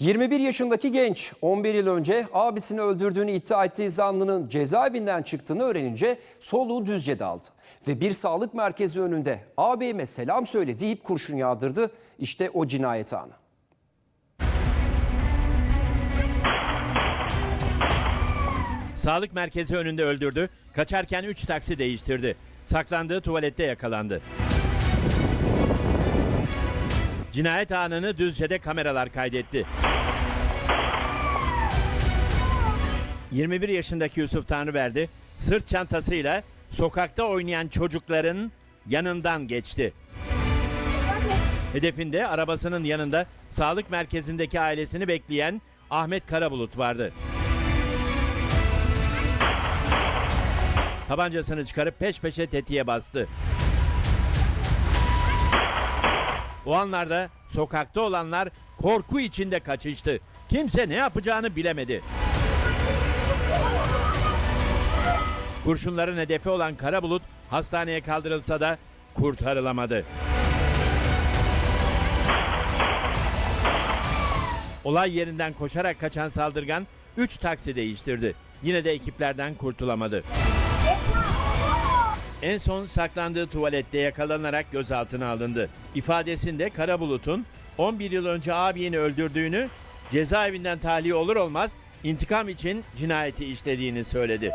21 yaşındaki genç 11 yıl önce abisini öldürdüğünü iddia ettiği zanlının cezaevinden çıktığını öğrenince soluğu Düzce'de aldı. Ve bir sağlık merkezi önünde ağabeyime selam söyle deyip kurşun yağdırdı. İşte o cinayet anı. Sağlık merkezi önünde öldürdü. Kaçarken 3 taksi değiştirdi. Saklandığı tuvalette yakalandı. Cinayet anını Düzce'de kameralar kaydetti. 21 yaşındaki Yusuf Tanrıverdi sırt çantasıyla sokakta oynayan çocukların yanından geçti. Hedefinde arabasının yanında sağlık merkezindeki ailesini bekleyen Ahmet Karabulut vardı. Tabancasını çıkarıp peş peşe tetiğe bastı. O anlarda sokakta olanlar korku içinde kaçıştı. Kimse ne yapacağını bilemedi. Kurşunların hedefi olan Karabulut hastaneye kaldırılsa da kurtarılamadı. Olay yerinden koşarak kaçan saldırgan 3 taksi değiştirdi. Yine de ekiplerden kurtulamadı. En son saklandığı tuvalette yakalanarak gözaltına alındı. İfadesinde Karabulut'un 11 yıl önce abini öldürdüğünü, cezaevinden tahliye olur olmaz intikam için cinayeti işlediğini söyledi.